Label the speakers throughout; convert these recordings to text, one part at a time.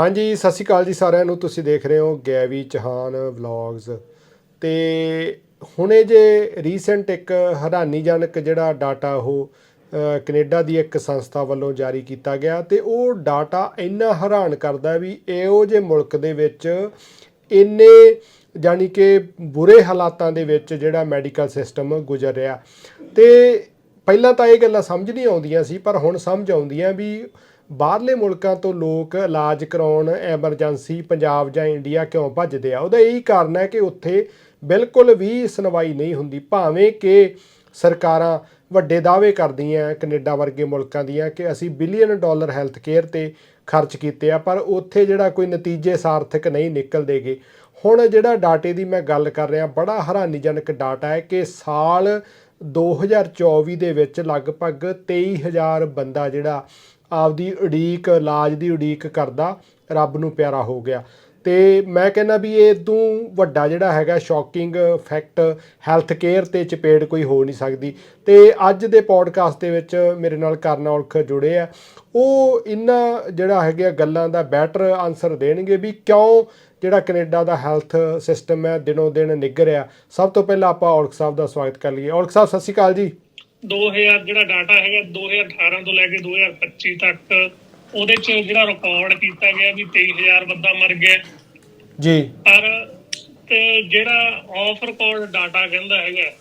Speaker 1: ਹਾਂਜੀ ਸਤਿ ਸ਼੍ਰੀ ਅਕਾਲ ਜੀ ਸਾਰਿਆਂ ਨੂੰ। ਤੁਸੀਂ ਦੇਖ ਰਹੇ ਹੋ ਗੈਵੀ ਚਹਾਨ ਵਲੌਗਸ ਤੇ ਹੁਣੇ ਜੇ ਰੀਸੈਂਟ ਇੱਕ ਹੈਰਾਨੀਜਨਕ ਜਿਹੜਾ ਡਾਟਾ ਉਹ ਅ, ਕੈਨੇਡਾ ਦੀ ਇੱਕ ਸੰਸਥਾ ਵੱਲੋਂ ਜਾਰੀ ਕੀਤਾ ਗਿਆ ਤੇ ਉਹ ਡਾਟਾ ਇੰਨਾ ਹੈਰਾਨ ਕਰਦਾ ਵੀ ਇਹੋ ਜਿਹੇ ਮੁਲਕ ਦੇ ਵਿੱਚ ਇੰਨੇ ਜਾਨੀ ਕਿ ਬੁਰੇ ਹਾਲਾਤਾਂ ਦੇ ਵਿੱਚ ਜਿਹੜਾ ਮੈਡੀਕਲ ਸਿਸਟਮ ਗੁਜ਼ਰ ਰਿਹਾ। ਤੇ ਪਹਿਲਾਂ ਤਾਂ ਇਹ ਗੱਲਾਂ ਸਮਝ ਨਹੀਂ ਆਉਂਦੀਆਂ ਸੀ ਪਰ ਹੁਣ ਸਮਝ ਆਉਂਦੀਆਂ ਵੀ ਬਾਹਰਲੇ ਮੁਲਕਾਂ ਤੋਂ ਲੋਕ ਇਲਾਜ ਕਰਾਉਣ, ਐਮਰਜੈਂਸੀ, ਪੰਜਾਬ ਜਾਂ ਇੰਡੀਆ ਕਿਉਂ ਭੱਜਦੇ ਆ? ਉਹਦਾ ਇਹੀ ਕਾਰਨ ਹੈ ਕਿ ਉੱਥੇ ਬਿਲਕੁਲ ਵੀ ਸੁਣਵਾਈ ਨਹੀਂ ਹੁੰਦੀ, ਭਾਵੇਂ ਕਿ ਸਰਕਾਰਾਂ ਵੱਡੇ ਦਾਅਵੇ ਕਰਦੀਆਂ ਕੈਨੇਡਾ ਵਰਗੇ ਮੁਲਕਾਂ ਦੀਆਂ ਕਿ ਅਸੀਂ ਬਿਲੀਅਨ ਡਾਲਰ ਹੈਲਥ ਕੇਅਰ ਤੇ ਖਰਚ ਕੀਤੇ ਆ, ਪਰ ਉੱਥੇ ਜਿਹੜਾ ਕੋਈ ਨਤੀਜੇ ਸਾਰਥਕ ਨਹੀਂ ਨਿਕਲਦੇਗੇ। ਹੁਣ ਜਿਹੜਾ ਡਾਟੇ ਦੀ ਮੈਂ ਗੱਲ ਕਰ ਰਿਹਾ, ਬੜਾ ਹੈਰਾਨੀਜਨਕ ਡਾਟਾ ਹੈ ਕਿ ਸਾਲ 2024 ਦੇ ਵਿੱਚ ਲਗਭਗ 23000 ਬੰਦਾ ਜਿਹੜਾ ਆਪਦੀ ਉਡੀਕ, ਇਲਾਜ ਦੀ ਉਡੀਕ ਕਰਦਾ, ਰੱਬ ਨੂੰ ਪਿਆਰਾ ਹੋ ਗਿਆ। ਤੇ ਮੈਂ ਕਹਿੰਦਾ ਵੀ ਇਹ ਤੋਂ ਵੱਡਾ ਜਿਹੜਾ ਹੈਗਾ ਸ਼ੌਕਿੰਗ ਫੈਕਟ ਹੈਲਥ ਕੇਅਰ ਤੇ ਚਪੇੜ ਕੋਈ ਹੋ ਨਹੀਂ ਸਕਦੀ। ਤੇ ਅੱਜ ਦੇ ਪੋਡਕਾਸਟ ਦੇ ਵਿੱਚ ਮੇਰੇ ਨਾਲ ਕਰਨ ਔਲਖ ਜੁੜੇ ਆ। ਉਹ ਇਹਨਾਂ ਜਿਹੜਾ ਹੈਗਾ ਗੱਲਾਂ ਦਾ ਬੈਟਰ ਆਨਸਰ ਦੇਣਗੇ ਵੀ ਕਿਉਂ ਜਿਹੜਾ ਕੈਨੇਡਾ ਦਾ ਹੈਲਥ ਸਿਸਟਮ ਹੈ ਦਿਨੋਂ ਦਿਨ ਨਿੱਘ ਰਿਹਾ। ਸਭ ਤੋਂ ਪਹਿਲਾਂ ਆਪਾਂ ਔਲਖ ਸਾਹਿਬ ਦਾ ਸਵਾਗਤ ਕਰ ਲਈਏ। ਔਲਖ ਸਾਹਿਬ, ਸਤਿ ਸ਼੍ਰੀ ਅਕਾਲ ਜੀ।
Speaker 2: 2000 ਜਿਹੜਾ ਡਾਟਾ ਹੈਗਾ 2018 ਤੋਂ ਲੈ ਕੇ 2025 ਤੱਕ ਉਹਦੇ ਚ ਜਿਹੜਾ ਰਿਕਾਰਡ ਕੀਤਾ ਗਿਆ ਵੀ 23000 ਬੰਦਾ ਮਰ ਗਿਆ।
Speaker 1: ਜੀ।
Speaker 2: ਪਰ ਤੇ ਜਿਹੜਾ ਆਫ ਰਿਕਾਰਡ ਡਾਟਾ ਕਹਿੰਦਾ ਹੈਗਾ।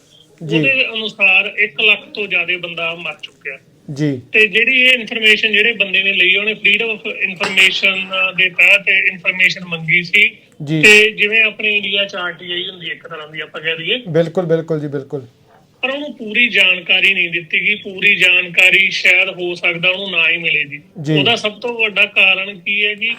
Speaker 2: ਉਹਦੇ ਅਨੁਸਾਰ 1 ਲੱਖ ਤੋਂ ਜ਼ਿਆਦਾ ਬੰਦਾ ਮਰ ਚੁੱਕਿਆ।
Speaker 1: ਜੀ।
Speaker 2: ਤੇ ਜਿਹੜੀ ਇਹ ਇਨਫੋਰਮੇਸ਼ਨ ਜਿਹੜੇ ਬੰਦੇ ਨੇ ਲਈ ਉਹਨੇ ਫਰੀडम ਆਫ ਇਨਫੋਰਮੇਸ਼ਨ ਦੇ ਤਹਿਤ ਇਨਫੋਰਮੇਸ਼ਨ ਮੰਗੀ ਸੀ। ਤੇ ਜਿਵੇਂ ਆਪਣੇ ਇੰਡੀਆ ਚ ਆਰਟੀਆਈ ਹੁੰਦੀ ਇੱਕ ਤਰ੍ਹਾਂ ਦੀ ਆਪਾਂ ਕਹਿ ਦਈਏ।
Speaker 1: ਬਿਲਕੁਲ ਬਿਲਕੁਲ ਜੀ ਬਿਲਕੁਲ।
Speaker 2: ਪਰ ਉਹਨੂੰ ਪੂਰੀ ਜਾਣਕਾਰੀ ਨਹੀਂ ਦਿੱਤੀ ਗਈ ਪੂਰੀ ਜਾਣਕਾਰੀ ਸ਼ਾਇਦ ਹੋ ਸਕਦਾ ਉਹਨੂੰ ਨਾ ਹੀ ਮਿਲੇ ਜੀ। ਉਹਦਾ ਸਭ ਤੋਂ ਵੱਡਾ ਕਾਰਨ ਕੀ ਹੈ ਕਿ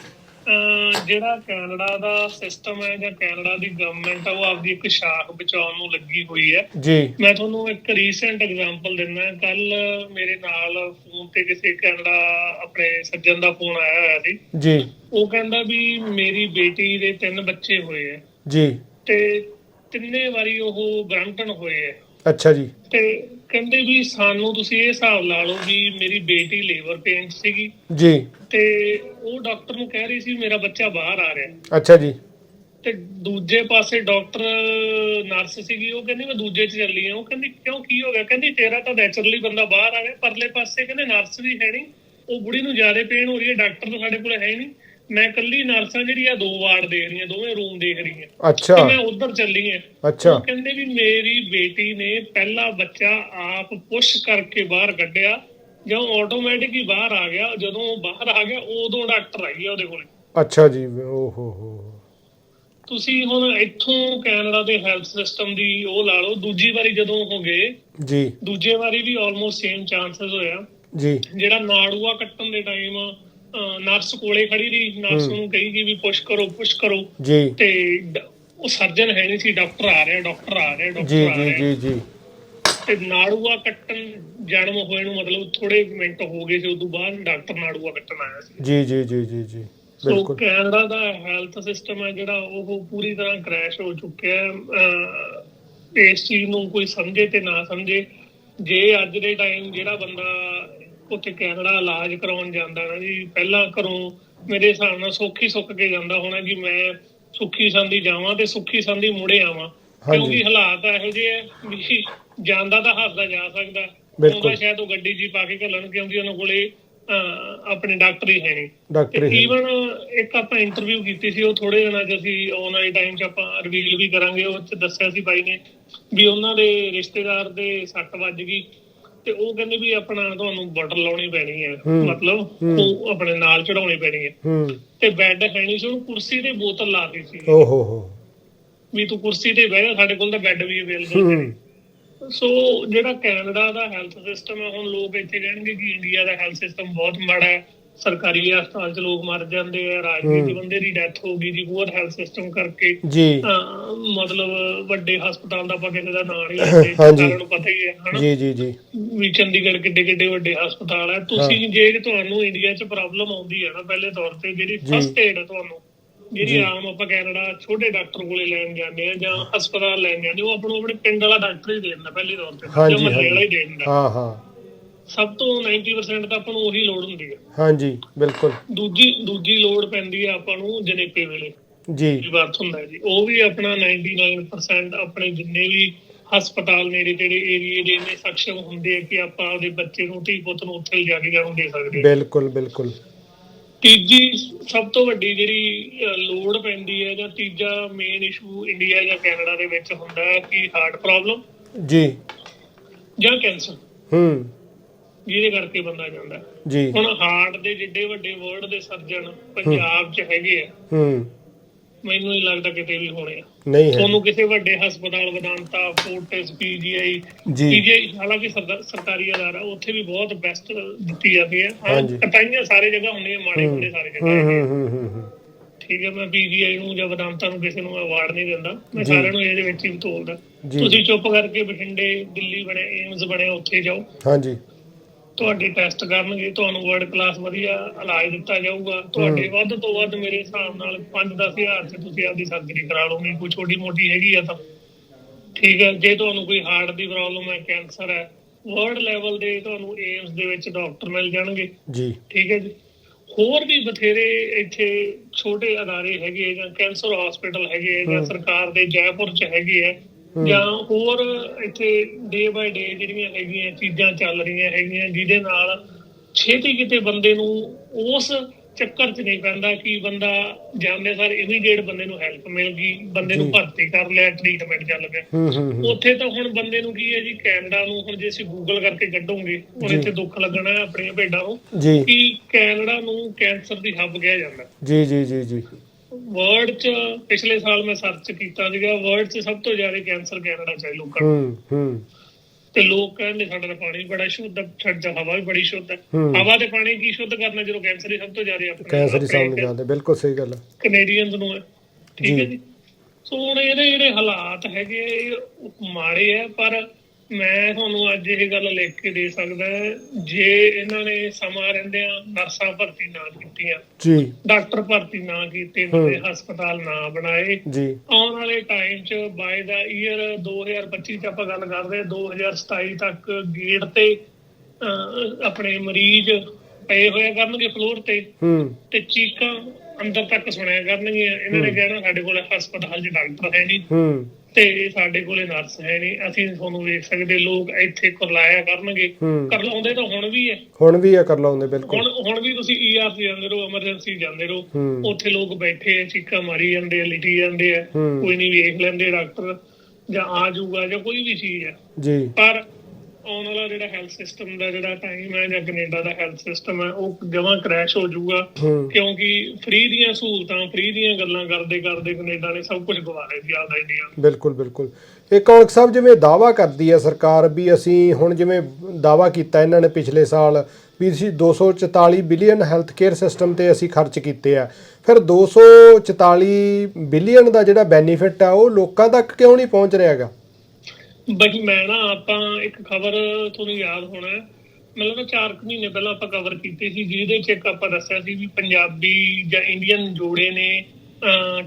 Speaker 2: ਜਿਹੜਾ ਕੈਨੇਡਾ ਦਾ ਸਿਸਟਮ ਹੈ ਜਾਂ ਕੈਨੇਡਾ ਦੀ ਗਵਰਨਮੈਂਟ ਆ ਉਹ ਆਪਦੀ ਇੱਕ ਸ਼ਾਖ ਬਚਾਉਣ ਨੂੰ ਲੱਗੀ ਹੋਈ ਹੈ।
Speaker 1: ਜੀ।
Speaker 2: ਮੈਂ ਤੁਹਾਨੂੰ ਇੱਕ ਰੀਸੈਂਟ ਐਗਜ਼ਾਮਪਲ ਦਿੰਦਾ ਕੱਲ ਮੇਰੇ ਨਾਲ ਫੋਨ ਤੇ ਕਿਸੇ ਕੈਨੇਡਾ ਆਪਣੇ ਸੱਜਣ ਦਾ ਫੋਨ ਆਇਆ ਹੋਇਆ ਸੀ।
Speaker 1: ਜੀ।
Speaker 2: ਉਹ ਕਹਿੰਦਾ ਵੀ ਮੇਰੀ ਬੇਟੀ ਦੇ ਤਿੰਨ ਬੱਚੇ ਹੋਏ ਹੈ।
Speaker 1: ਜੀ।
Speaker 2: ਤੇ ਤਿੰਨੇ ਵਾਰੀ ਉਹ ਬ੍ਰੈਂਟਨ ਹੋਏ ਹੈ।
Speaker 1: ਅੱਛਾ ਜੀ।
Speaker 2: ਤੇ ਕਹਿੰਦੇ ਵੀ ਸਾਨੂੰ ਤੁਸੀਂ ਇਹ ਹਿਸਾਬ ਲਾ ਲਓ ਵੀ ਮੇਰੀ ਬੇਟੀ ਲੇਬਰ ਪੇਨ ਸੀਗੀ।
Speaker 1: ਜੀ।
Speaker 2: ਤੇ ਉਹ ਡਾਕਟਰ ਨੂੰ ਕਹਿ ਰਹੀ ਸੀ ਮੇਰਾ ਬੱਚਾ ਬਾਹਰ ਆ ਰਿਹਾ।
Speaker 1: ਅੱਛਾ ਜੀ।
Speaker 2: ਤੇ ਦੂਜੇ ਪਾਸੇ ਡਾਕਟਰ ਨਰਸ ਸੀਗੀ ਉਹ ਕਹਿੰਦੀ ਮੈਂ ਦੂਜੇ 'ਚ ਚੱਲੀ ਆ। ਉਹ ਕਹਿੰਦੀ ਕਿਉਂ ਕੀ ਹੋ ਗਿਆ? ਕਹਿੰਦੀ ਤੇਰਾ ਤਾਂ ਨੈਚੁਰਲੀ ਬੰਦਾ ਬਾਹਰ ਆ ਰਿਹਾ। ਪਰਲੇ ਪਾਸੇ ਕਹਿੰਦੇ ਨਰਸ ਵੀ ਹੈ ਨਹੀਂ। ਉਹ ਬੁੜੀ ਨੂੰ ਜ਼ਿਆਦਾ ਪੇਨ ਹੋ ਰਹੀ ਹੈ ਡਾਕਟਰ ਤਾਂ ਸਾਡੇ ਕੋਲ ਹੈ ਹੀ ਨਹੀਂ। ਮੈਂ ਇਕੱਲੀ ਨਰਸਾਂ ਜਿਹੜੀ ਆ ਦੋ ਵਾਰਡ ਦੇਖ ਰਹੀ ਆ ਦੋਵੇਂ ਰੂਮ ਦੇਖ ਰਹੀ ਆ
Speaker 1: ਅੱਛਾ।
Speaker 2: ਤੇ ਮੈਂ ਉਧਰ ਚੱਲੀ ਆ।
Speaker 1: ਅੱਛਾ।
Speaker 2: ਉਹ ਕਹਿੰਦੇ ਵੀ ਮੇਰੀ ਬੇਟੀ ਨੇ ਪਹਿਲਾ ਬੱਚਾ ਆਪ ਪੁਸ਼ ਕਰਕੇ ਬਾਹਰ ਕੱਢਿਆ ਜਦੋਂ ਆਟੋਮੈਟਿਕ ਹੀ ਬਾਹਰ ਆ ਗਿਆ ਜਦੋਂ ਉਹ ਬਾਹਰ ਆ ਗਿਆ ਉਦੋਂ ਡਾਕਟਰ ਆਈ ਗਿਆ ਉਹਦੇ ਕੋਲ।
Speaker 1: ਅੱਛਾ ਜੀ ਓ ਹੋ। ਹੋ
Speaker 2: ਤੁਸੀਂ ਹੁਣ ਇੱਥੋਂ ਕੈਨੇਡਾ ਦੇ ਹੈਲਥ ਸਿਸਟਮ ਦੀ ਉਹ ਲਾ ਲਓ ਦੂਜੀ ਵਾਰੀ ਜਦੋਂ ਹੋ ਗਏ
Speaker 1: ਜੀ।
Speaker 2: ਦੂਜੇ ਵਾਰੀ ਵੀ ਆਲਮੋਸਟ ਸੇਮ ਚਾਂਸਸ ਹੋਇਆ।
Speaker 1: ਜੀ।
Speaker 2: ਜਿਹੜਾ ਨਾੜੂਆ ਕੱਟਣ ਦੇ ਟਾਈਮ ਨਰਸ ਕੋਲੇ ਖੜੀ ਰਹੀ। ਨਰਸ ਨੂੰ ਕਹੀ ਕਿ ਵੀ ਪੁਸ਼ ਕਰੋ ਪੁਸ਼ ਕਰੋ।
Speaker 1: ਜੀ।
Speaker 2: ਤੇ ਉਹ ਸਰਜਨ ਹੈ ਨਹੀਂ ਸੀ ਡਾਕਟਰ ਆ ਰਿਹਾ ਡਾਕਟਰ ਆ ਰਿਹਾ ਡਾਕਟਰ ਆ
Speaker 1: ਜੀ
Speaker 2: ਰਿਹਾ।
Speaker 1: ਜੀ ਜੀ।
Speaker 2: ਤੇ ਨਾੜੂਆ ਕੱਟਣ ਜਨਮ ਹੋਏ ਨੂੰ ਮਤਲਬ ਥੋੜੇ ਮਿੰਟ ਹੋ ਗਏ ਸੀ ਉਦੋਂ ਬਾਅਦ ਡਾਕਟਰ ਨਾੜੂਆ ਕੱਟਣ ਆਇਆ ਸੀ।
Speaker 1: ਜੀ ਜੀ ਜੀ ਜੀ ਜੀ
Speaker 2: ਸੋ
Speaker 1: ਬਿਲਕੁਲ।
Speaker 2: ਕੈਨੇਡਾ ਦਾ ਹੈਲਥ ਸਿਸਟਮ ਹੈ ਜਿਹੜਾ ਉਹ ਪੂਰੀ ਤਰ੍ਹਾਂ ਕ੍ਰੈਸ਼ ਹੋ ਚੁੱਕਿਆ ਹੈ। ਇਸ ਚੀਜ਼ ਨੂੰ ਕੋਈ ਸਮਝੇ ਤੇ ਨਾ ਸਮਝੇ। ਜੇ ਅੱਜ ਦੇ ਟਾਈਮ ਜਿਹੜਾ ਬੰਦਾ ਉੱਥੇ ਕੈਨੇਡਾ ਇਲਾਜ ਕਰਾਉਣ ਜਾਂਦਾ ਨਾ ਜੀ। ਪਹਿਲਾਂ ਘਰੋਂ ਮੇਰੇ ਹਿਸਾਬ ਨਾਲ ਸੁੱਖੀ ਸੁੱਕ ਕੇ ਜਾਂਦਾ ਹੋਣਾ ਕਿ ਮੈਂ ਸੁੱਖੀ ਸੰਦੀ ਜਾਵਾਂ ਤੇ ਸੁੱਖੀ ਸੰਦੀ ਮੁੜੇ ਆਵਾਂ। ਕਿਉਂਕਿ ਹਾਲਾਤ ਇਹੋ ਜਿਹੇ ਆ ਵੀ ਜਾਂਦਾ ਤਾਂ ਹੱਸਦਾ ਜਾ ਸਕਦਾ। ਉਹਦਾ ਸ਼ਾਇਦ ਉਹ ਗੱਡੀ ਹੀ ਪਾ ਕੇ ਘੱਲਣ ਕਿਉਂਕਿ ਉਹਨਾਂ ਕੋਲੇ ਆਪਣੇ ਡਾਕਟਰ ਹੀ ਹੈ ਨਹੀਂ।
Speaker 1: ਡਾਕਟਰ ਹੀ
Speaker 2: ਈਵਨ ਇੱਕ ਆਪਾਂ ਇੰਟਰਵਿਊ ਕੀਤੀ ਸੀ ਉਹ ਥੋੜੇ ਦਿਨਾਂ 'ਚ ਅਸੀਂ ਆਨਲਾਈਨ ਟਾਈਮ 'ਚ ਆਪਾਂ ਰਿਵੀਲ ਵੀ ਕਰਾਂਗੇ। ਉਹ 'ਚ ਦੱਸਿਆ ਸੀ ਬਾਈ ਨੇ ਵੀ ਉਹਨਾਂ ਦੇ ਰਿਸ਼ਤੇਦਾਰ ਦੇ ਸੱਟ ਵੱਜ ਗਈ। ਤੇ ਉਹ ਕਹਿੰਦੇ ਵੀ ਆਪਣਾ ਤੁਹਾਨੂੰ ਬਾਰਡਰ ਲਾਉਣੀ ਪੈਣੀ ਹੈ। ਮਤਲਬ ਉਹ ਆਪਣੇ ਨਾਲ ਚੜਾਉਣੀ ਪੈਣੀ ਹੈ। ਤੇ ਬੈੱਡ ਹੈ ਨਹੀਂ ਸੀ ਉਹਨੂੰ ਕੁਰਸੀ ਤੇ ਬੋਤਲ ਲਾਤੀ ਸੀ।
Speaker 1: ਓ ਹੋ। ਹੋ
Speaker 2: ਵੀ ਤੂੰ ਕੁਰਸੀ ਤੇ ਬਹਿ ਜਾ ਸਾਡੇ ਕੋਲ ਤਾਂ ਬੈੱਡ ਵੀ ਅਵੇਲੇਬਲ ਹੂੰ। ਸੋ ਜਿਹੜਾ ਕੈਨੇਡਾ ਦਾ ਹੈਲਥ ਸਿਸਟਮ ਹੈ ਹੁਣ ਲੋਕ ਇੱਥੇ ਕਹਿਣਗੇ ਕਿ ਇੰਡੀਆ ਦਾ ਹੈਲਥ ਸਿਸਟਮ ਬਹੁਤ ਮਾੜਾ ਹੈ। ਸਰਕਾਰੀ ਹਸਪਤਾਲ 'ਚ ਲੋਕ ਮਰ ਜਾਂਦੇ ਆ ਰਾਜਨੀਤੀ ਬੰਦੇ ਦੀ ਡੈਥ ਹੋ ਗਈ ਜੀ ਪੂਰ ਹੈਲਥ ਸਿਸਟਮ ਕਰਕੇ।
Speaker 1: ਜੀ।
Speaker 2: ਮਤਲਬ ਵੱਡੇ ਹਸਪਤਾਲ ਦਾ ਆਪਾਂ ਕਿਸੇ ਦਾ ਨਾਂ ਨਹੀਂ ਲੈਂਦੇ। ਸਾਰਿਆਂ ਨੂੰ ਪਤਾ ਹੀ ਹੈ ਹਨਾ?
Speaker 1: ਜੀ ਜੀ ਜੀ।
Speaker 2: ਵੀ ਚੰਡੀਗੜ੍ਹ ਕਿੱਡੇ ਕਿੱਡੇ ਵੱਡੇ ਹਸਪਤਾਲ ਹੈ। ਤੁਸੀਂ ਜੇ ਤੁਹਾਨੂੰ ਇੰਡੀਆ 'ਚ ਪ੍ਰੋਬਲਮ ਆਉਂਦੀ ਹੈ ਨਾ ਪਹਿਲੇ ਤੌਰ ਤੇ ਜਿਹੜੀ। ਫਸਟ ਏਡ ਹੈ ਤੁਹਾਨੂੰ ਜਿਹੜੀ ਆਮ ਆਪਾਂ ਕੈਨੇਡਾ ਛੋਟੇ ਡਾਕਟਰ ਕੋਲੇ ਲੈਣ ਜਾਂਦੇ ਆ ਜਾਂ ਹਸਪਤਾਲ ਲੈਣ ਜਾਂਦੇ ਉਹ ਆਪਾਂ ਨੂੰ ਆਪਣੇ ਪਿੰਡ ਵਾਲਾ ਡਾਕਟਰ ਹੀ ਦੇ ਦਿੰਦਾ ਪਹਿਲੇ ਤੌਰ ਤੇ ਜਾਂ ਮਹੱਲੇ ਵਾਲਾ ਹੀ। ਦੇ ਦਿੰਦਾ।
Speaker 1: ਹਾਂ ਹਾਂ।
Speaker 2: ਸਭ ਤੋਂ 90% ਤਾਂ ਆਪਾਂ ਨੂੰ ਉਹੀ ਲੋੜ ਹੁੰਦੀ ਹੈ
Speaker 1: ਹਾਂਜੀ ਬਿਲਕੁਲ।
Speaker 2: ਦੂਜੀ ਦੂਜੀ ਲੋੜ ਪੈਂਦੀ ਹੈ ਆਪਾਂ ਨੂੰ ਜਨੇਪੇ ਵੇਲੇ।
Speaker 1: ਜੀ।
Speaker 2: ਵਰਤ ਹੁੰਦਾ ਜੀ ਉਹ ਵੀ ਆਪਣਾ 99% ਆਪਣੇ ਜਿੰਨੇ ਵੀ ਹਸਪਤਾਲ ਨੇੜੇ ਤੇੜੇ ਏਰੀਏ ਦੇ ਇੰਨੇ ਸક્ષਮ ਹੁੰਦੇ ਆ ਕਿ ਆਪਾਂ ਆਪਦੇ ਬੱਚੇ ਨੂੰ ਧੀ ਪੁੱਤ ਨੂੰ ਉੱਥੇ ਲਿਜਾ ਕੇ ਜਾਣੂ ਦੇ ਸਕਦੇ।
Speaker 1: ਬਿਲਕੁਲ ਬਿਲਕੁਲ।
Speaker 2: ਤੀਜੀ ਸਭ ਤੋਂ ਵੱਡੀ ਜਿਹੜੀ ਲੋੜ ਪੈਂਦੀ ਹੈ ਜਾਂ ਤੀਜਾ ਮੇਨ ਇਸ਼ੂ ਇੰਡੀਆ ਜਾਂ ਕੈਨੇਡਾ ਦੇ ਵਿੱਚ ਹੁੰਦਾ ਹੈ ਕਿ ਹਾਰਟ ਪ੍ਰੋਬਲਮ
Speaker 1: ਜੀ।
Speaker 2: ਜਾਂ ਕੈਂਸਰ
Speaker 1: ਹੂੰ।
Speaker 2: ਜਿਹਦੇ ਕਰਕੇ ਬੰਦਾ ਜਾਂਦਾ।
Speaker 1: ਜੀ
Speaker 2: ਹੁਣ ਹਾਰਟ ਦੇ ਜਿੱਡੇ ਵੱਡੇ ਵਰਲਡ ਦੇ ਸਰਜਨ ਪੰਜਾਬ 'ਚ ਹੈਗੇ ਆ
Speaker 1: ਹੂੰ
Speaker 2: ਮੈਨੂੰ ਨਹੀਂ ਲੱਗਦਾ ਕਿਤੇ ਵੀ ਹੋਣੇ ਆ
Speaker 1: ਨਹੀਂ ਹੈ
Speaker 2: ਤੁਹਾਨੂੰ ਕਿਸੇ ਵੱਡੇ ਹਸਪਤਾਲ ਵਿਦਾਂਤਾ ਫੋਰਟਿਸ ਪੀਜੀਆਈ ਪੀਜੀਆਈ ਹਾਲਾਂਕਿ ਸਰਕਾਰੀ ਅਦਾਰਾ ਉੱਥੇ ਵੀ ਬਹੁਤ ਬੈਸਟ ਦਿੱਤੀ ਜਾਂਦੀ ਹੈ ਹਾਂ। ਕਟਾਈਆਂ ਸਾਰੇ ਜਗ੍ਹਾ ਹੁੰਦੀਆਂ ਮਾੜੇ ਹੁੰਦੇ ਸਾਰੇ ਜਗ੍ਹਾ
Speaker 1: ਹੂੰ। ਹੂੰ ਹੂੰ।
Speaker 2: ਠੀਕ ਹੈ ਮੈਂ ਪੀਜੀਆਈ ਨੂੰ ਜਾਂ ਵਿਦਾਂਤਾ ਨੂੰ ਕਿਸੇ ਨੂੰ ਅਵਾਰਡ ਨਹੀਂ ਦਿੰਦਾ ਮੈਂ। ਸਾਰਿਆਂ ਨੂੰ ਇਹਦੇ ਵਿੱਚ ਹੀ ਤੋਲਦਾ। ਤੁਸੀਂ ਚੁੱਪ ਕਰਕੇ ਬਠਿੰਡੇ ਦਿੱਲੀ ਬਣੇ ਏਮਸ ਬਣੇ ਉੱਥੇ ਜਾਓ
Speaker 1: ਹਾਂਜੀ
Speaker 2: ਤੁਹਾਡੇ ਟੈਸਟ ਕਰਨਗੇ ਤੁਹਾਨੂੰ ਵਰਲਡ ਕਲਾਸ ਵਧੀਆ ਇਲਾਜ ਦਿੱਤਾ ਜਾਊਗਾ। ਤੁਹਾਡੇ ਵੱਧ ਤੋਂ ਵੱਧ ਮੇਰੇ ਹਿਸਾਬ ਨਾਲ 5-10 ਹਜ਼ਾਰ ਚ ਤੁਸੀਂ ਆਪਦੀ ਸਰਜਰੀ ਕਰਾ ਲਓਗੇ ਕੋਈ ਛੋਟੀ ਮੋਟੀ ਹੈਗੀ ਆ ਤਾਂ। ਠੀਕ ਹੈ ਜੇ ਤੁਹਾਨੂੰ ਕੋਈ ਹਾਰਟ ਦੀ ਪ੍ਰੋਬਲਮ ਹੈ ਕੈਂਸਰ ਹੈ ਵਰਲਡ ਲੈਵਲ ਦੇ ਤੁਹਾਨੂੰ ਏਮਸ ਦੇ ਵਿੱਚ ਡਾਕਟਰ ਮਿਲ ਜਾਣਗੇ।
Speaker 1: ਜੀ।
Speaker 2: ਠੀਕ ਹੈ ਜੀ। ਹੋਰ ਵੀ ਬਥੇਰੇ ਇੱਥੇ ਛੋਟੇ ਅਦਾਰੇ ਹੈਗੇ ਜਾਂ ਕੈਂਸਰ ਹਸਪੀਟਲ ਹੈਗੇ ਜਾਂ। ਸਰਕਾਰ ਦੇ ਜੈਪੁਰ ਚ ਹੈਗੇ ਆ। ਜਾਂ ਹੋਰ ਇੱਥੇ ਡੇ ਬਾਏ ਡੇ ਜਿਹੜੀਆਂ ਹੈਗੀਆਂ ਚੀਜ਼ਾਂ ਚੱਲ ਰਹੀਆਂ ਹੈਗੀਆਂ ਜਿਹਦੇ ਨਾਲ ਛੇਤੀ ਕਿਤੇ ਬੰਦੇ ਨੂੰ ਉਸ ਚੱਕਰ 'ਚ ਨਹੀਂ ਪੈਂਦਾ ਕਿ ਬੰਦਾ ਜਾਂਦੇ ਸਾਰ ਇਮੀਡੀਏਟ ਬੰਦੇ ਨੂੰ ਹੈਲਪ ਮਿਲ ਗਈ ਬੰਦੇ ਨੂੰ। ਭਰਤੀ ਕਰ ਲਿਆ ਟ੍ਰੀਟਮੈਂਟ ਚੱਲ ਪਿਆ ਉੱਥੇ ਤਾਂ ਹੁਣ ਬੰਦੇ ਨੂੰ ਕੀ ਹੈ ਜੀ ਕੈਨੇਡਾ ਨੂੰ ਹੁਣ ਜੇ ਅਸੀਂ ਗੂਗਲ ਕਰਕੇ ਕੱਢੋਗੇ ਹੁਣ। ਇੱਥੇ ਦੁੱਖ ਲੱਗਣਾ ਹੈ ਆਪਣੀਆਂ ਭੇਡਾਂ ਨੂੰ ਕਿ ਕੈਨੇਡਾ ਨੂੰ ਕੈਂਸਰ ਦੀ ਹੱਬ ਕਿਹਾ ਜਾਂਦਾ।
Speaker 1: ਜੀ ਜੀ ਜੀ ਜੀ।
Speaker 2: ਵਰਲਡ 'ਚ ਪਿਛਲੇ ਸਾਲ ਮੈਂ ਸਰਚ ਕੀਤਾ ਸੀਗਾ ਵਰਲਡ 'ਚ ਸਭ ਤੋਂ ਜ਼ਿਆਦਾ ਕੈਂਸਰ ਕੈਨੇਡਾ 'ਚ ਹੈ ਲੋਕਾਂ
Speaker 1: ਹੂੰ ਹੂੰ।
Speaker 2: ਤੇ ਲੋਕ ਕਹਿੰਦੇ ਸਾਡਾ ਤਾਂ ਪਾਣੀ ਬੜਾ ਸ਼ੁੱਧ ਹੈ ਸਾਡਾ ਹਵਾ ਵੀ ਬੜੀ ਸ਼ੁੱਧ ਹੈ। ਹਵਾ ਤੇ ਪਾਣੀ ਕੀ ਸ਼ੁੱਧ ਕਰਨਾ ਜਦੋਂ ਕੈਂਸਰ ਹੀ ਸਭ ਤੋਂ ਜ਼ਿਆਦਾ ਆਪਣੇ
Speaker 1: ਕੈਂਸਰ ਹੀ ਸਾਹਮਣੇ ਜਾਂਦੇ ਬਿਲਕੁਲ ਸਹੀ ਗੱਲ ਹੈ।
Speaker 2: ਕੈਨੇਡੀਅਨਸ ਨੂੰ ਹੈ ਠੀਕ। ਹੈ ਜੀ। ਸੋ ਹੁਣ ਇਹਦੇ ਜਿਹੜੇ ਹਾਲਾਤ ਹੈਗੇ ਮਾੜੇ ਆ ਪਰ ਮੈਂ ਤੁਹਾਨੂੰ ਅੱਜ ਇਹ ਗੱਲ ਲਿਖ ਕੇ ਦੇ ਸਕਦਾ ਜੇ ਇਹਨਾਂ ਨੇ ਸਮਾਂ ਰਹਿੰਦਿਆਂ ਨਰਸਾਂ ਭਰਤੀ ਨਾ ਕੀਤੀਆਂ
Speaker 1: ਜੀ।
Speaker 2: ਡਾਕਟਰ ਭਰਤੀ ਨਾ ਕੀਤੇ ਨਵੇਂ ਹਸਪਤਾਲ ਨਾ ਬਣਾਏ
Speaker 1: ਜੀ।
Speaker 2: ਆਉਣ ਵਾਲੇ ਟਾਈਮ 'ਚ ਬਾਏ ਦਾ ਈਅਰ 2025 'ਚ ਆਪਾਂ ਗੱਲ ਕਰਦੇ ਹਾਂ 2027 ਤੱਕ ਗੇਟ ਤੇ ਆਪਣੇ ਮਰੀਜ਼ ਪਏ ਹੋਇਆ ਕਰਨਗੇ ਫਲੋਰ ਤੇ
Speaker 1: ਹੂੰ।
Speaker 2: ਤੇ ਚੀਕਾਂ ਅੰਦਰ ਤੱਕ ਸੁਣਿਆ ਕਰਨਗੀਆਂ। ਇਹਨਾਂ ਨੇ ਕਹਿਣਾ ਸਾਡੇ ਕੋਲ ਹਸਪਤਾਲ 'ਚ ਡਾਕਟਰ ਹੈ ਨਹੀਂ।
Speaker 1: ਹੂੰ।
Speaker 2: ਤੇ ਸਾਡੇ ਕੋਲੇ ਨਰਸ ਹੈ ਨਹੀਂ। ਅਸੀਂ ਤੁਹਾਨੂੰ ਵੇਖ ਸਕਦੇ ਲੋਕ ਇੱਥੇ ਕਰਲਾਇਆ ਕਰਨਗੇ।
Speaker 1: ਹੂੰ।
Speaker 2: ਕਰਲਾਉਂਦੇ ਤਾਂ ਹੁਣ ਵੀ ਹੈ।
Speaker 1: ਹੁਣ ਵੀ ਇਹ ਕਰ ਲਾਉਂਦੇ ਬਿਲਕੁਲ।
Speaker 2: ਹੁਣ ਹੁਣ ਵੀ ਤੁਸੀਂ ਈਆਰ ਤੇ ਜਾਂਦੇ ਰਹੋ ਐਮਰਜੈਂਸੀ ਜਾਂਦੇ ਰਹੋ।
Speaker 1: ਹੂੰ।
Speaker 2: ਉੱਥੇ ਲੋਕ ਬੈਠੇ ਆ ਚੀਕਾਂ ਮਾਰੀ ਜਾਂਦੇ ਆ ਲਿਟੀ ਜਾਂਦੇ ਆ।
Speaker 1: ਹੂੰ।
Speaker 2: ਕੋਈ ਨਹੀਂ ਵੇਖ ਲੈਂਦੇ ਡਾਕਟਰ ਜਾਂ ਆ ਜਾਊਗਾ ਜਾਂ ਕੋਈ ਵੀ ਚੀਜ਼ ਹੈ।
Speaker 1: ਜੀ।
Speaker 2: ਪਰ ਆਉਣ ਵਾਲਾ ਜਿਹੜਾ ਹੈਲਥ ਸਿਸਟਮ ਦਾ ਜਿਹੜਾ ਟਾਈਮ ਹੈ ਜਾਂ ਕੈਨੇਡਾ ਦਾ ਹੈਲਥ ਸਿਸਟਮ ਹੈ ਉਹ ਜਮਾਂ ਕ੍ਰੈਸ਼ ਹੋ ਜਾਊਗਾ। ਕਿਉਂਕਿ ਫ੍ਰੀ ਦੀਆਂ ਸਹੂਲਤਾਂ ਫ੍ਰੀ ਦੀਆਂ ਗੱਲਾਂ ਕਰਦੇ ਕਰਦੇ ਕੈਨੇਡਾ ਨੇ ਸਭ ਕੁਝ ਗਵਾ ਲਿਆ ਜੀ ਆਪਦਾ ਇੰਡੀਆ।
Speaker 1: ਬਿਲਕੁਲ ਬਿਲਕੁਲ। ਇਹ ਕੌਣਕ ਸਾਹਿਬ ਜਿਵੇਂ ਦਾਵਾ ਕਰਦੀ ਹੈ ਸਰਕਾਰ ਵੀ ਅਸੀਂ ਹੁਣ ਜਿਵੇਂ ਦਾਵਾ ਕੀਤਾ ਇਹਨਾਂ ਨੇ ਪਿਛਲੇ ਸਾਲ ਵੀ ਅਸੀਂ 244 ਬਿਲੀਅਨ ਹੈਲਥ ਕੇਅਰ ਸਿਸਟਮ ਤੇ ਅਸੀਂ ਖਰਚ ਕੀਤੇ ਆ। ਫਿਰ 244 ਬਿਲੀਅਨ ਦਾ ਜਿਹੜਾ ਬੈਨੀਫਿਟ ਆ ਉਹ ਲੋਕਾਂ ਤੱਕ ਕਿਉਂ ਨਹੀਂ ਪਹੁੰਚ ਰਿਹਾ
Speaker 2: ਬਟ ਮੈਂ ਨਾ ਆਪਾਂ ਇੱਕ ਖਬਰ ਤੁਹਾਨੂੰ ਯਾਦ ਹੋਣਾ। ਮੈਨੂੰ ਲੱਗਦਾ 4 ਮਹੀਨੇ ਪਹਿਲਾਂ ਆਪਾਂ ਕਵਰ ਕੀਤੀ ਸੀ ਜਿਹਦੇ ਚ ਇੱਕ ਆਪਾਂ ਦੱਸਿਆ ਸੀ ਵੀ ਪੰਜਾਬੀ ਜਾਂ ਇੰਡੀਅਨ ਜੋੜੇ ਨੇ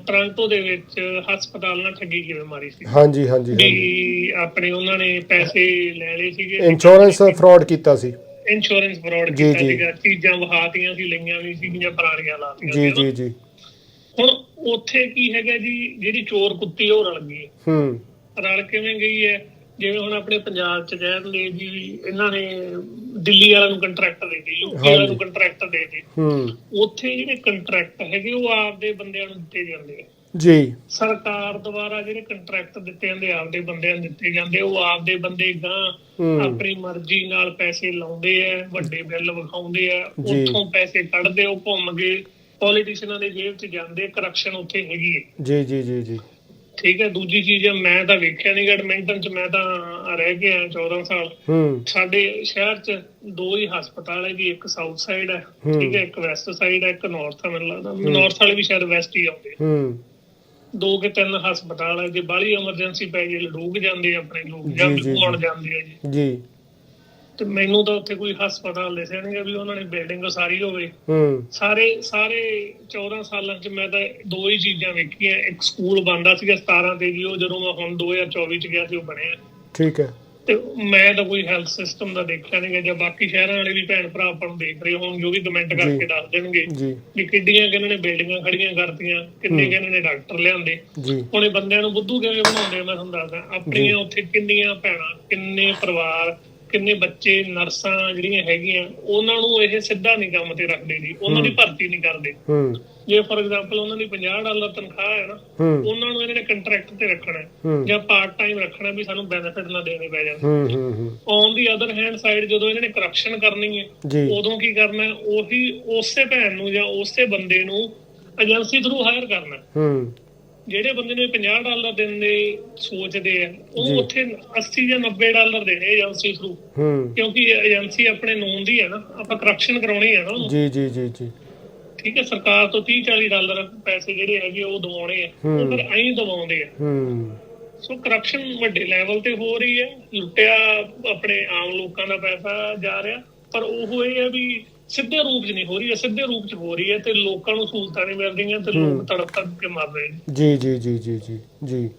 Speaker 2: ਟੋਰਾਂਟੋ ਦੇ ਵਿੱਚ ਹਸਪਤਾਲ ਨਾਲ ਠੱਗੀ ਕਿਵੇਂ ਮਾਰੀ ਸੀ।
Speaker 1: ਹਾਂਜੀ ਹਾਂਜੀ ਹਾਂਜੀ।
Speaker 2: ਆਪਣੇ ਉਹਨਾਂ ਨੇ ਪੈਸੇ ਲੈ ਲਏ ਸੀਗੇ।
Speaker 1: ਇੰਸ਼ੋਰੈਂਸ ਫਰਾਡ ਕੀਤਾ ਸੀ।
Speaker 2: ਇੰਸ਼ੋਰੈਂਸ ਫਰਾਡ
Speaker 1: ਜੀ,
Speaker 2: ਕੀਤਾ
Speaker 1: ਜੀ।
Speaker 2: ਸੀਗਾ। ਚੀਜ਼ਾਂ ਵਹਾਤੀਆਂ ਸੀ ਲਈਆਂ ਵੀ ਸੀਗੀਆਂ ਪੁਰਾਣੀਆਂ ਲਾਤੀਆਂ
Speaker 1: ਜੀ
Speaker 2: ਸੀ ਨਾ।
Speaker 1: ਜੀ ਜੀ।
Speaker 2: ਹੁਣ ਉੱਥੇ ਕੀ ਹੈਗਾ ਜੀ ਜਿਹੜੀ ਚੋਰ ਕੁੱਤੀ ਉਹ ਰਲ ਗਈ
Speaker 1: ਹੂੰ।
Speaker 2: ਰਲ ਕਿਵੇਂ ਗਈ ਹੈ? ਜਿਵੇਂ ਹੁਣ ਆਪਣੇ ਪੰਜਾਬ ਚ ਕਹਿ ਲਏ ਜੀ ਇਹਨਾਂ ਨੇ ਦਿੱਲੀ ਵਾਲਿਆਂ ਨੂੰ ਕੰਟਰੈਕਟ ਦੇ ਦਿੱਤੇ ਯੂਪੀ ਵਾਲਿਆਂ ਨੂੰ ਕੰਟਰੈਕਟ ਦੇ ਦਿੱਤੇ।
Speaker 1: ਹੂੰ।
Speaker 2: ਉੱਥੇ ਜਿਹੜੇ ਕੰਟਰੈਕਟ ਹੈਗੇ ਉਹ ਆਪਦੇ ਬੰਦਿਆਂ ਨੂੰ ਦਿੱਤੇ ਜਾਂਦੇ ਆ।
Speaker 1: ਜੀ।
Speaker 2: ਸਰਕਾਰ ਦੁਆਰਾ ਜਿਹੜੇ ਕੰਟਰੈਕਟ ਦਿੱਤੇ ਜਾਂਦੇ ਆਪਦੇ ਬੰਦਿਆਂ ਨੂੰ ਦਿੱਤੇ ਜਾਂਦੇ ਉਹ ਆਪਦੇ ਬੰਦੇ ਗਾਂ ਆਪਣੀ ਮਰਜ਼ੀ ਨਾਲ ਪੈਸੇ ਲਾਉਂਦੇ ਆ ਵੱਡੇ ਬਿੱਲ ਵਿਖਾਉਂਦੇ ਆ। ਉੱਥੋਂ ਪੈਸੇ ਕੱਢਦੇ ਉਹ ਘੁੰਮ ਕੇ ਪੋਲੀਟੀਸ਼ੀਅਨਾਂ ਦੇ ਜੇਬ 'ਚ ਜਾਂਦੇ ਕਰਪਸ਼ਨ ਉੱਥੇ ਹੈਗੀ ਹੈ
Speaker 1: ਜੀ ਜੀ ਜੀ ਜੀ।
Speaker 2: ਠੀਕ ਹੈ ਦੂਜੀ ਚੀਜ਼ ਹੈ ਮੈਂ ਤਾਂ ਵੇਖਿਆ ਨਹੀਂ ਐਡਮਿੰਟਨ 'ਚ ਮੈਂ ਤਾਂ ਰਹਿ ਆਇਆ 14 ਸਾਲ।
Speaker 1: ਹੂੰ।
Speaker 2: ਸਾਡੇ ਸ਼ਹਿਰ 'ਚ ਦੋ ਹੀ ਹਸਪਤਾਲ ਹੈ ਜੀ ਇੱਕ ਸਾਊਥ ਸਾਈਡ ਹੈ। ਠੀਕ ਹੈ ਇੱਕ ਵੈਸਟ ਸਾਈਡ ਹੈ ਇੱਕ ਨਾਰਥ ਹੈ ਮੈਨੂੰ ਲੱਗਦਾ। ਨਾਰਥ ਵਾਲੇ ਵੀ ਸ਼ਾਇਦ ਵੈਸਟ ਹੀ ਆਉਂਦੇ।
Speaker 1: ਹੂੰ।
Speaker 2: ਦੋ ਕਿ ਤਿੰਨ ਹਸਪਤਾਲ ਹੈ ਜੇ ਬਾਹਲੀ ਐਮਰਜੈਂਸੀ ਪੈ ਜੇ ਡੂਬ ਜਾਂਦੇ ਆ ਆਪਣੇ ਲੋਕ
Speaker 1: ਜੀ,
Speaker 2: ਜਾਂਦੇ ਆ ਜੀ।
Speaker 1: ਜੀ।
Speaker 2: ਤੇ ਮੈਨੂੰ ਤਾਂ ਉੱਥੇ ਕੋਈ ਹਸਪਤਾਲ ਦਿਸਿਆ ਨਹੀਂ ਵੀ ਉਹਨਾਂ ਨੇ ਬਿਲਡਿੰਗ ਸਾਰੀ ਹੋਵੇ।
Speaker 1: ਹੂੰ।
Speaker 2: ਸਾਰੇ ਸਾਰੇ 14 ਸਾਲਾਂ 'ਚ ਮੈਂ ਤਾਂ ਦੋ ਹੀ ਚੀਜ਼ਾਂ ਵੇਖੀਆਂ। ਇੱਕ ਸਕੂਲ ਬੰਦਾ ਸੀਗਾ 17 ਤੇ ਜੀ ਉਹ ਜਦੋਂ ਮੈਂ ਹੁਣ 2024 'ਚ ਗਿਆ ਸੀ ਉਹ ਬਣਿਆ।
Speaker 1: ਠੀਕ ਹੈ।
Speaker 2: ਤੇ ਮੈਂ ਤਾਂ ਕੋਈ ਹੈਲਥ ਸਿਸਟਮ ਦਾ ਦੇਖਿਆ ਨਹੀਂ ਜਾਂ ਬਾਕੀ ਸ਼ਹਿਰਾਂ ਵਾਲੇ ਵੀ ਭੈਣ ਭਰਾ ਆਪਾਂ ਨੂੰ ਦੇਖ ਰਹੇ ਹੋਣ ਜੋ ਵੀ ਕਮੈਂਟ ਕਰਕੇ ਦੱਸ ਦੇਣਗੇ
Speaker 1: ਜੀ।
Speaker 2: ਵੀ ਕਿੱਡੀਆਂ ਕਿਹਨਾਂ ਨੇ ਬਿਲਡਿੰਗਾਂ ਖੜੀਆਂ ਕਰਤੀਆਂ ਕਿੰਨੇ ਕਿਹਨਾਂ ਨੇ ਡਾਕਟਰ ਲਿਆਂਦੇ।
Speaker 1: ਜੀ।
Speaker 2: ਉਹਨੇ ਬੰਦਿਆਂ ਨੂੰ ਬੁੱਧੂ ਕਿਵੇਂ ਬਣਾਉਂਦੇ ਮੈਂ ਤੁਹਾਨੂੰ ਦੱਸਦਾ। ਆਪਣੀਆਂ ਉੱਥੇ ਕਿੰਨੀਆਂ ਭੈਣਾਂ ਕਿੰਨੇ ਪਰਿਵਾਰ ਕਿੰਨੇ ਬੱਚੇ ਨਰਸਾਂ ਜਿਹੜੀਆਂ ਹੈਗੀਆਂ ਉਹਨਾਂ ਨੂੰ ਇਹ ਸਿੱਧਾ ਨਹੀਂ ਕੰਮ ਤੇ ਰੱਖਦੇ ਜੀ। ਉਹਨਾਂ ਦੀ ਭਰਤੀ ਨਹੀਂ ਕਰਦੇ।
Speaker 1: ਹੂੰ।
Speaker 2: ਜੇ ਫੋਰ ਐਗਜ਼ਾਮਪਲ ਉਹਨਾਂ ਦੀ 50 ਡਾਲਰ ਤਨਖਾਹ ਹੈ ਨਾ ਉਹਨਾਂ ਨੂੰ ਇਹਨਾਂ ਨੇ ਕੰਟਰੈਕਟ ਤੇ ਰੱਖਣਾ ਜਾਂ ਪਾਰਟ ਟਾਈਮ ਰੱਖਣਾ ਵੀ ਸਾਨੂੰ ਬੈਨੀਫਿਟ ਨਾ ਦੇਣੇ ਪੈ ਜਾਣ।
Speaker 1: ਹੂੰ ਹੂੰ ਹੂੰ।
Speaker 2: On the other hand side ਜਦੋਂ ਇਹਨਾਂ ਨੇ ਕਰਪਸ਼ਨ ਕਰਨੀ ਹੈ ਉਦੋਂ ਕੀ ਕਰਨਾ? ਉਹੀ ਉਸੇ ਭੈਣ ਨੂੰ ਜਾਂ ਉਸੇ ਬੰਦੇ ਨੂੰ ਏਜੰਸੀ ਥਰੂ ਹਾਇਰ ਕਰਨਾ ਹੈ। ਜਿਹੜੇ ਬੰਦੇ ਨੂੰ ਇਹ 50 ਡਾਲਰ ਦੇਣ ਦੇ ਸੋਚਦੇ ਆ। ਉਹ ਉੱਥੇ 80 ਜਾਂ 90 ਡਾਲਰ ਦੇਣੇ ਏਜੰਸੀ ਥਰੂ ਕਿਉਂਕਿ ਏਜੰਸੀ ਆਪਣੇ ਨੂਨ ਦੀ ਹੈ ਨਾ ਆਪਾਂ ਕਰਪਸ਼ਨ ਕਰਾਉਣੀ ਹੈ ਨਾ।
Speaker 1: ਜੀ ਜੀ ਜੀ ਜੀ।
Speaker 2: ਠੀਕ ਹੈ ਸਰਕਾਰ ਤੋਂ 30 40 ਡਾਲਰ ਪੈਸੇ ਜਿਹੜੇ ਹੈਗੇ ਉਹ ਦਿਵਾਉਣੇ ਆ। ਉਹ
Speaker 1: ਹੂੰ।
Speaker 2: ਫਿਰ ਐਂ ਦਿਵਾਉਂਦੇ ਆ।
Speaker 1: ਹੂੰ।
Speaker 2: ਸੋ ਕਰਪਸ਼ਨ ਵੱਡੇ ਲੈਵਲ ਤੇ ਹੋ ਰਹੀ ਹੈ ਲੁੱਟਿਆ ਆਪਣੇ ਆਮ ਲੋਕਾਂ ਦਾ ਪੈਸਾ ਜਾ ਰਿਹਾ। ਪਰ ਉਹ ਇਹ ਹੈ ਵੀ ਸਿੱਧੇ ਰੂਪ 'ਚ ਨਹੀਂ ਹੋ ਰਹੀ ਹੈ ਸਿੱਧੇ ਰੂਪ 'ਚ ਹੋ ਰਹੀ ਹੈ ਤੇ ਲੋਕਾਂ ਨੂੰ ਸਹੂਲਤਾਂ ਨਹੀਂ ਮਿਲ ਰਹੀਆਂ ਤੇ ਲੋਕ ਤੜਪ ਤੜਪ ਕੇ ਮਰ ਰਹੇ ਨੇ।
Speaker 1: ਜੀ ਜੀ ਜੀ ਜੀ ਜੀ ਜੀ।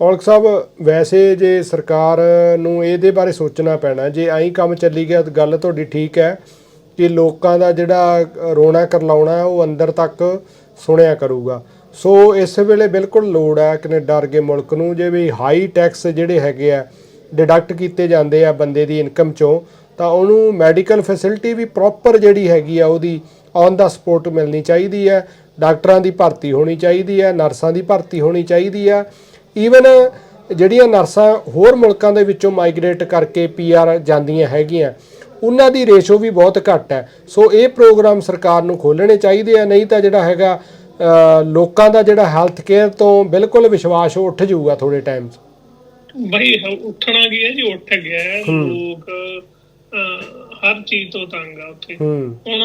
Speaker 1: ਔਲਖ ਸਾਹਿਬ ਵੈਸੇ ਜੇ ਸਰਕਾਰ ਨੂੰ ਇਹਦੇ ਬਾਰੇ ਸੋਚਣਾ ਪੈਣਾ ਜੇ ਐਂ ਕੰਮ ਚੱਲੀ ਗਿਆ ਤਾਂ ਗੱਲ ਤੁਹਾਡੀ ਠੀਕ ਹੈ ਕਿ ਲੋਕਾਂ ਦਾ ਜਿਹੜਾ ਰੋਣਾ ਕਰਲਾਉਣਾ ਉਹ ਅੰਦਰ ਤੱਕ ਸੁਣਿਆ ਕਰੂਗਾ। ਸੋ ਇਸ ਵੇਲੇ ਬਿਲਕੁਲ ਲੋੜ ਹੈ ਕੈਨੇਡਾ ਵਰਗੇ ਮੁਲਕ ਨੂੰ ਜੇ ਵੀ ਹਾਈ ਟੈਕਸ ਜਿਹੜੇ ਹੈਗੇ ਆ ਡਿਡਕਟ ਕੀਤੇ ਜਾਂਦੇ ਆ ਬੰਦੇ ਦੀ ਇਨਕਮ ਚੋਂ ਤਾਂ ਉਹਨੂੰ ਮੈਡੀਕਲ ਫੈਸਿਲਿਟੀ ਵੀ ਪ੍ਰੋਪਰ ਜਿਹੜੀ ਹੈਗੀ ਆ ਉਹਦੀ ਔਨ ਦਾ ਸਪੋਰਟ ਮਿਲਣੀ ਚਾਹੀਦੀ ਹੈ। ਡਾਕਟਰਾਂ ਦੀ ਭਰਤੀ ਹੋਣੀ ਚਾਹੀਦੀ ਹੈ ਨਰਸਾਂ ਦੀ ਭਰਤੀ ਹੋਣੀ ਚਾਹੀਦੀ ਹੈ। ਈਵਨ ਜਿਹੜੀਆਂ ਨਰਸਾਂ ਹੋਰ ਮੁਲਕਾਂ ਦੇ ਵਿੱਚੋਂ ਮਾਈਗ੍ਰੇਟ ਕਰਕੇ ਪੀਆਰ ਜਾਂਦੀਆਂ ਹੈਗੀਆਂ ਉਹਨਾਂ ਦੀ ਰੇਸ਼ੋ ਵੀ ਬਹੁਤ ਘੱਟ ਹੈ। ਸੋ ਇਹ ਪ੍ਰੋਗਰਾਮ ਸਰਕਾਰ ਨੂੰ ਖੋਲਣੇ ਚਾਹੀਦੇ ਆ ਨਹੀਂ ਤਾਂ ਜਿਹੜਾ ਹੈਗਾ ਲੋਕਾਂ ਦਾ ਜਿਹੜਾ ਹੈਲਥ ਕੇਅਰ ਤੋਂ ਬਿਲਕੁਲ ਵਿਸ਼ਵਾਸ ਉੱਠ ਜਾਊਗਾ ਥੋੜੇ ਟਾਈਮ
Speaker 2: ਬਈ ਉੱਠਣਾ ਕੀ ਹੈ ਜੀ? ਉੱਠ ਗਿਆ। ਲੋਕ ਹਰ ਚੀਜ਼ ਤੋਂ ਤੰਗ ਆ ਉੱਥੇ।
Speaker 1: ਹੂੰ।
Speaker 2: ਹੁਣ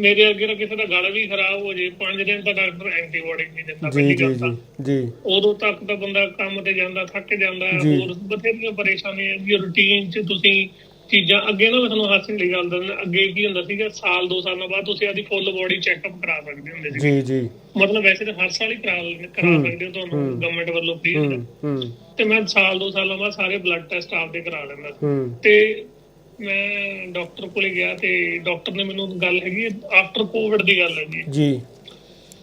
Speaker 2: ਮੇਰੇ ਅੱਗੇ ਤਾਂ ਕਿਸੇ ਦਾ ਗਲ ਵੀ ਖਰਾਬ ਹੋ ਜੇ 5 ਦਿਨ ਤਾਂ ਡਾਕਟਰ ਐਂਟੀਬਾਇਓਟਿਕ ਨਹੀਂ ਦਿੰਦਾ
Speaker 1: ਜੀ ਜੀ ਜੀ ਜੀ।
Speaker 2: ਉਦੋਂ ਤੱਕ ਤਾਂ ਬੰਦਾ ਕੰਮ ਤੇ ਜਾਂਦਾ ਥੱਕ ਜਾਂਦਾ। ਹੋਰ ਬਥੇਰੀਆਂ ਪਰੇਸ਼ਾਨੀਆਂ ਵੀ ਰੂਟੀਨ 'ਚ ਤੁਸੀਂ ਚੀਜ਼ਾਂ ਅੱਗੇ ਨਾ ਮੈਂ ਤੁਹਾਨੂੰ ਹਾਸੇ ਦੀ ਗੱਲ ਦੱਸਦਾ ਅੱਗੇ ਕੀ ਹੁੰਦਾ ਸੀਗਾ ਸਾਲ ਦੋ ਸਾਲਾਂ ਬਾਅਦ ਤੁਸੀਂ ਆਦੀ ਫੁੱਲ ਬੋਡੀ ਚੈੱਕਅਪ ਕਰਾ ਸਕਦੇ ਹੁੰਦੇ ਸੀ
Speaker 1: ਜੀ ਜੀ।
Speaker 2: ਮਤਲਬ ਵੈਸੇ ਤਾਂ ਹਰ ਸਾਲ ਹੀ ਕਰਾ ਕਰਾ ਸਕਦੇ ਹੋ ਤੁਹਾਨੂੰ ਗਵਰਨਮੈਂਟ ਵੱਲੋਂ ਫ੍ਰੀ ਤੇ ਮੈਂ ਸਾਲ ਦੋ ਸਾਲਾਂ ਬਾਅਦ ਸਾਰੇ ਬਲੱਡ ਟੈਸਟ ਆਪਦੇ ਕਰਾ ਲੈਂਦਾ। ਤੇ ਮੈਂ ਡਾਕਟਰ ਕੋਲੇ ਗਿਆ ਤੇ ਡਾਕਟਰ ਨੇ ਮੈਨੂੰ ਗੱਲ ਹੈਗੀ ਆਫਟਰ ਕੋਵਿਡ ਦੀ ਗੱਲ ਹੈ। ਜੀ।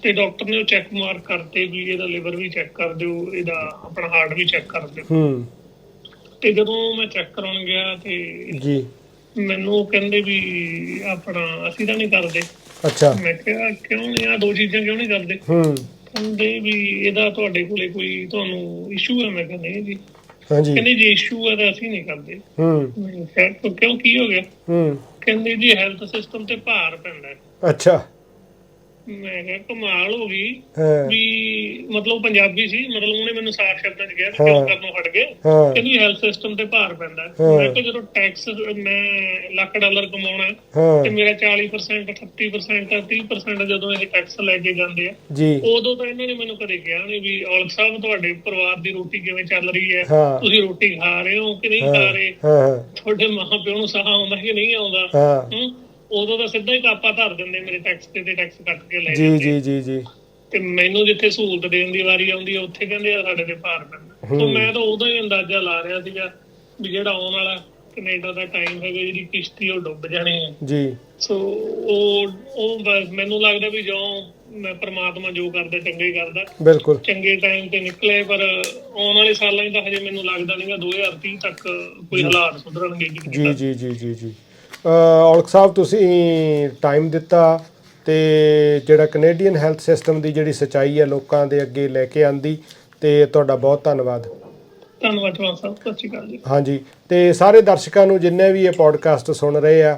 Speaker 2: ਤੇ ਡਾਕਟਰ ਨੇ ਉਹ ਚੈੱਕ ਮਾਰਕ ਕਰਤੇ ਵੀ ਇਹਦਾ ਲਿਵਰ ਵੀ ਚੈੱਕ ਕਰ ਦਿਓ ਇਹਦਾ ਆਪਣਾ ਹਾਰਟ ਵੀ ਚੈੱਕ ਕਰ ਦਿਓ।
Speaker 1: ਹੂੰ।
Speaker 2: ਤੇ ਜਦੋਂ ਮੈਂ ਚੈੱਕ ਕਰਾਉਣ ਗਿਆ ਤੇ
Speaker 1: ਜੀ।
Speaker 2: ਮੈਨੂੰ ਉਹ ਕਹਿੰਦੇ ਵੀ ਆਪਣਾ ਅਸੀਂ ਤਾਂ ਨਹੀਂ ਕਰਦੇ।
Speaker 1: ਅੱਛਾ।
Speaker 2: ਮੈਂ ਕਿਹਾ ਕਿਉਂ ਨਹੀਂ ਆ ਦੋ ਚੀਜ਼ਾਂ ਕਿਉਂ ਨਹੀਂ ਕਰਦੇ?
Speaker 1: ਹੂੰ।
Speaker 2: ਕਹਿੰਦੇ ਵੀ ਇਹਦਾ ਤੁਹਾਡੇ ਕੋਲੇ ਕੋਈ ਤੁਹਾਨੂੰ ਇਸ਼ੂ ਹੈ? ਮੈਂ ਕਿਹਾ ਨਹੀਂ ਜੀ।
Speaker 1: ਹਾਂਜੀ।
Speaker 2: ਕਹਿੰਦੇ ਜੇ ਇਸ਼ੂ ਹੈ ਤਾਂ ਅਸੀਂ ਨਹੀਂ ਕਰਦੇ।
Speaker 1: ਹੂੰ।
Speaker 2: ਮੈਂ ਕਿਹਾ ਕਿਉਂ ਕੀ ਹੋ ਗਿਆ?
Speaker 1: ਹੂੰ।
Speaker 2: ਕਹਿੰਦੇ ਜੀ ਹੈਲਥ ਸਿਸਟਮ ਤੇ ਭਾਰ ਪੈਂਦਾ ਹੈ।
Speaker 1: ਅੱਛਾ।
Speaker 2: ਮੈਂ ਕਿਹਾ ਕਮਾਲ ਹੋ ਗਈ
Speaker 1: ਹਾਂ।
Speaker 2: ਵੀ ਮਤਲਬ ਪੰਜਾਬੀ ਸੀ ਮਤਲਬ ਉਹਨੇ ਮੈਨੂੰ ਸਾਫ਼ ਸ਼ਬਦਾਂ 'ਚ ਕਿਹਾ ਵੀ
Speaker 1: ਹਾਂ।
Speaker 2: ਕਿਉਂ ਕਰਨੋਂ ਹਟ ਗਏ।
Speaker 1: ਹਾਂ।
Speaker 2: ਕਹਿੰਦੀ ਹੈਲਥ ਸਿਸਟਮ ਤੇ ਭਾਰ ਪੈਂਦਾ। ਹੈ।
Speaker 1: ਹਾਂ।
Speaker 2: ਮੈਂ ਕਿਹਾ ਜਦੋਂ ਟੈਕਸ ਮੈਂ ਲੱਖ ਡਾਲਰ ਕਮਾਉਣਾ ਹੈ,
Speaker 1: ਹਾਂ।
Speaker 2: ਤੇ ਮੇਰਾ 40% 38% 30% ਜਦੋਂ ਇਹ ਟੈਕਸ ਲੈ ਕੇ ਜਾਂਦੇ ਆ
Speaker 1: ਜੀ।
Speaker 2: ਉਦੋਂ ਤਾਂ ਇਹਨਾਂ ਨੇ ਮੈਨੂੰ ਕਦੇ ਕਿਹਾ ਨਹੀਂ ਵੀ ਔਲਖ ਸਾਹਿਬ ਤੁਹਾਡੇ ਪਰਿਵਾਰ ਦੀ ਰੋਟੀ ਕਿਵੇਂ ਚੱਲ ਰਹੀ ਹੈ?
Speaker 1: ਹਾਂ।
Speaker 2: ਤੁਸੀਂ ਰੋਟੀ ਖਾ ਰਹੇ ਹੋ ਕਿ ਨਹੀਂ
Speaker 1: ਹਾਂ।
Speaker 2: ਖਾ ਰਹੇ?
Speaker 1: ਹਾਂ।
Speaker 2: ਤੁਹਾਡੇ ਮਾਂ ਪਿਓ ਨੂੰ ਸਾਹ ਆਉਂਦਾ ਕਿ ਨਹੀਂ ਆਉਂਦਾ?
Speaker 1: ਹਾਂ।
Speaker 2: ਹੂੰ? ਉਦੋਂ ਤਾਂ ਸਿੱਧਾ ਹੀ ਕਾਪਾ ਧਰ ਦਿੰਦੇ ਮੇਰੇ ਟੈਕਸ ਤੇ ਤੇ ਟੈਕਸ ਕੱਟ ਕੇ ਲੈ
Speaker 1: ਜੀ ਜੀ ਜੀ ਜੀ।
Speaker 2: ਤੇ ਮੈਨੂੰ ਜਿੱਥੇ ਸਹੂਲਤ ਦੇਣ ਦੀ ਵਾਰੀ ਆਉਂਦੀ ਹੈ ਉੱਥੇ ਕਹਿੰਦੇ ਆ ਸਾਡੇ ਤੇ ਭਾਰ ਪੈਂਦਾ। ਸੋ ਮੈਂ ਤਾਂ ਉਦੋਂ ਹੀ ਅੰਦਾਜ਼ਾ ਲਾ ਰਿਹਾ ਸੀਗਾ ਵੀ ਜਿਹੜਾ ਆਉਣ ਵਾਲਾ ਕੈਨੇਡਾ ਦਾ ਟਾਈਮ ਹੈਗਾ ਜਿਹੜੀ ਕਿਸ਼ਤੀ ਉਹ ਡੁੱਬ ਜਾਣੀ ਹੈ
Speaker 1: ਜੀ।
Speaker 2: ਸੋ ਉਹ ਉਹ ਮੈਨੂੰ ਲੱਗਦਾ ਵੀ ਜੋ ਮੈਂ ਪ੍ਰਮਾਤਮਾ ਜੋ ਕਰਦਾ ਚੰਗਾ ਕਰਦਾ।
Speaker 1: ਬਿਲਕੁਲ।
Speaker 2: ਚੰਗੇ ਟਾਈਮ ਤੇ ਨਿਕਲੇ ਪਰ ਆਉਣ ਵਾਲੇ ਸਾਲਾਂ 'ਚ ਤਾਂ ਹਜੇ ਮੈਨੂੰ ਲੱਗਦਾ ਨਹੀਂਗਾ 2030 ਤੱਕ ਕੋਈ ਹਾਲਾਤ ਸੁਧਰਨਗੇ ਜੀ
Speaker 1: ਜੀ ਜੀ ਜੀ ਜੀ। ਔਲਖ ਸਾਹਿਬ ਤੁਸੀਂ ਟਾਈਮ ਦਿੱਤਾ ਤੇ ਜਿਹੜਾ ਕੈਨੇਡੀਅਨ ਹੈਲਥ ਸਿਸਟਮ ਦੀ ਜਿਹੜੀ ਸਚਾਈ ਹੈ ਲੋਕਾਂ ਦੇ ਅੱਗੇ ਲੈ ਕੇ ਆਂਦੀ ਤੇ ਤੁਹਾਡਾ ਬਹੁਤ ਧੰਨਵਾਦ।
Speaker 2: ਧੰਨਵਾਦ ਜਵਾਨ ਸਾਹਿਬ ਸਤਿ ਸ਼੍ਰੀ ਅਕਾਲ ਜੀ।
Speaker 1: ਹਾਂਜੀ ਤੇ ਸਾਰੇ ਦਰਸ਼ਕਾਂ ਨੂੰ ਜਿੰਨੇ ਵੀ ਇਹ ਪੋਡਕਾਸਟ ਸੁਣ ਰਹੇ ਆ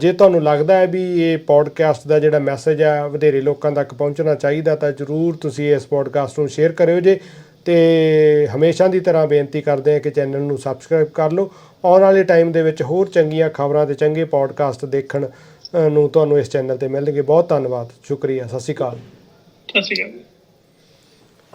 Speaker 1: ਜੇ ਤੁਹਾਨੂੰ ਲੱਗਦਾ ਹੈ ਵੀ ਇਹ ਪੋਡਕਾਸਟ ਦਾ ਜਿਹੜਾ ਮੈਸੇਜ ਆ ਵਧੇਰੇ ਲੋਕਾਂ ਤੱਕ ਪਹੁੰਚਣਾ ਚਾਹੀਦਾ ਤਾਂ ਜਰੂਰ ਤੁਸੀਂ ਇਸ ਪੋਡਕਾਸਟ ਨੂੰ ਸ਼ੇਅਰ ਕਰਿਓ ਜੇ। ਤੇ ਹਮੇਸ਼ਾ ਦੀ ਤਰ੍ਹਾਂ ਬੇਨਤੀ ਕਰਦੇ ਹਾਂ ਕਿ ਚੈਨਲ ਨੂੰ ਸਬਸਕ੍ਰਾਈਬ ਕਰ ਲਓ ਆਉਣ ਵਾਲੇ ਟਾਈਮ ਦੇ ਵਿੱਚ ਹੋਰ ਚੰਗੀਆਂ ਖਬਰਾਂ ਤੇ ਚੰਗੇ ਪੋਡਕਾਸਟ ਦੇਖਣ ਨੂੰ ਤੁਹਾਨੂੰ ਇਸ ਚੈਨਲ ਤੇ ਮਿਲਣਗੇ। ਬਹੁਤ ਧੰਨਵਾਦ। ਸ਼ੁਕਰੀਆ। ਸਤਿ ਸ਼੍ਰੀ ਅਕਾਲ।
Speaker 2: ਸਤਿ ਸ਼੍ਰੀ ਅਕਾਲ